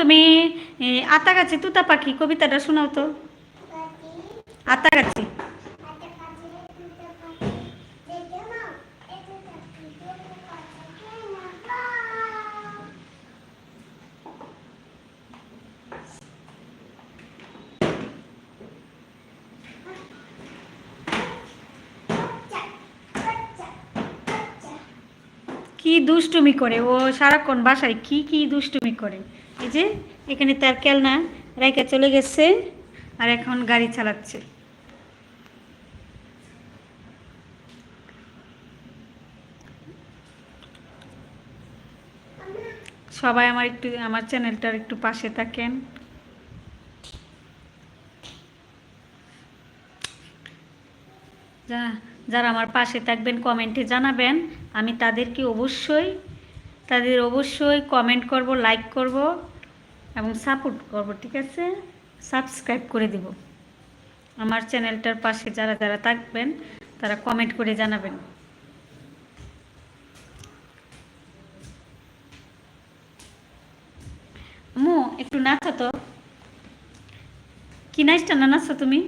তুমি এ, আতাগাছি তুতা পাখি কবিতাটা শোনাও তো। আতাগাছি কি দুষ্টুমি করে ও সারাক্ষণ বাসায় কি কি দুষ্টুমি করে। এই যে, এখানে তার কেলনা রাইকা চলে গেছে আর এখন গাড়ি চালাচ্ছে। সবাই আমার একটু, আমার চ্যানেলটার একটু পাশে থাকেন। যা যারা আমার পাশে থাকবেন, কমেন্টে জানাবেন। আমি তাদেরকে অবশ্যই, তাদের অবশ্যই কমেন্ট করব, লাইক করব। এবং সাপোর্ট করব, ঠিক আছে? সাবস্ক্রাইব করে দেব। আমার চ্যানেলটার পাশে যারা যারা থাকবেন, তারা কমেন্ট করে জানাবেন। মু, একটু নাচো তো কি নাচটা না নাচো তুমি?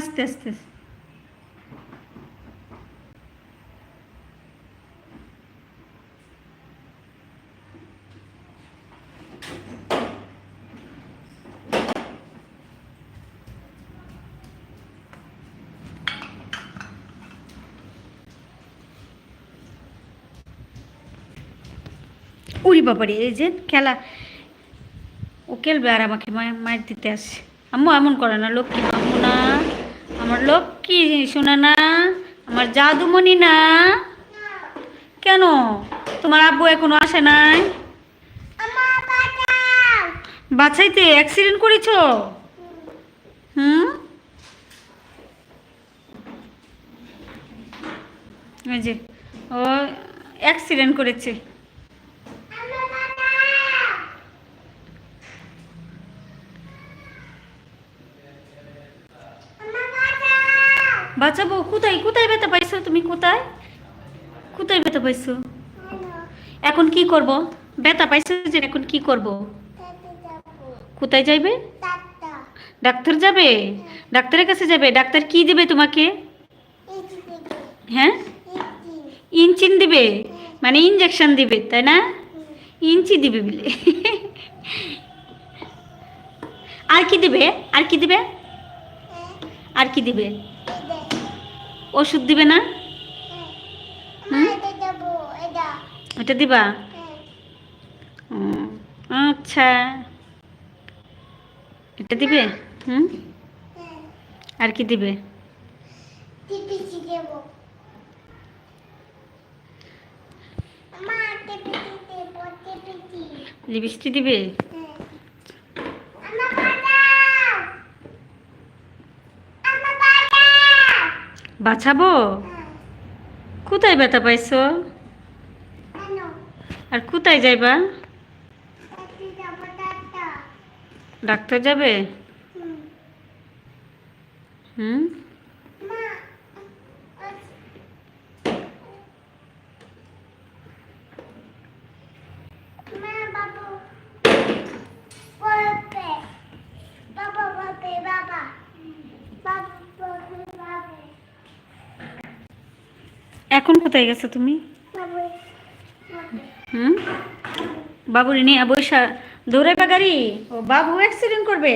আস্তে আস্তে উড়ি বাবারি, এই যে খেলা। ও খেলবে আর আমাকে মায়ের দিতে আসে। আম্মু, এমন করে না, লক্ষ্মী, আম্মু না। আমার লক্ষ্মী শোনা না, আমার জাদুমণি না। কেন? তোমার আব্বু এখনও আসে নাই? বাছাইতে অ্যাক্সিডেন্ট করেছ? হুম? যে, ও অ্যাক্সিডেন্ট করেছে। বাচ্চা বউ কোথায়? কোথায় ব্যথা পাইছো তুমি? কোথায়? কোথায় ব্যথা পাইছো? এখন কি করব? ব্যথা পাইছো যে এখন কি করব? কোথায় যাইবে? ডাক্তার যাবে? ডাক্তারের কাছে যাবে? ডাক্তার কি দিবে তোমাকে? হ্যাঁ? ইঞ্চিন দিবে? মানে ইঞ্জেকশন দিবে, তাই না? ইঞ্চি দিবে বলে। আর কি দিবে? আর কি দিবে? আর কি দিবে? ওষুধ দিবে না? এটা দিবা? আচ্ছা। এটা দিবে? হুম? আর কি দিবে? লিপস্টিক দিবে? বাঁচাবো? কোথায় ব্যথা পাইছো? আর কোথায় যাইবা? ডাক্তার। যাবে? হুম। এখন কোথায় গেছো তুমি? হুম? বাবুরি নিয়ে বৈশা দৌড়াইবা গাড়ি? ও বাবু অ্যাক্সিডেন্ট করবে।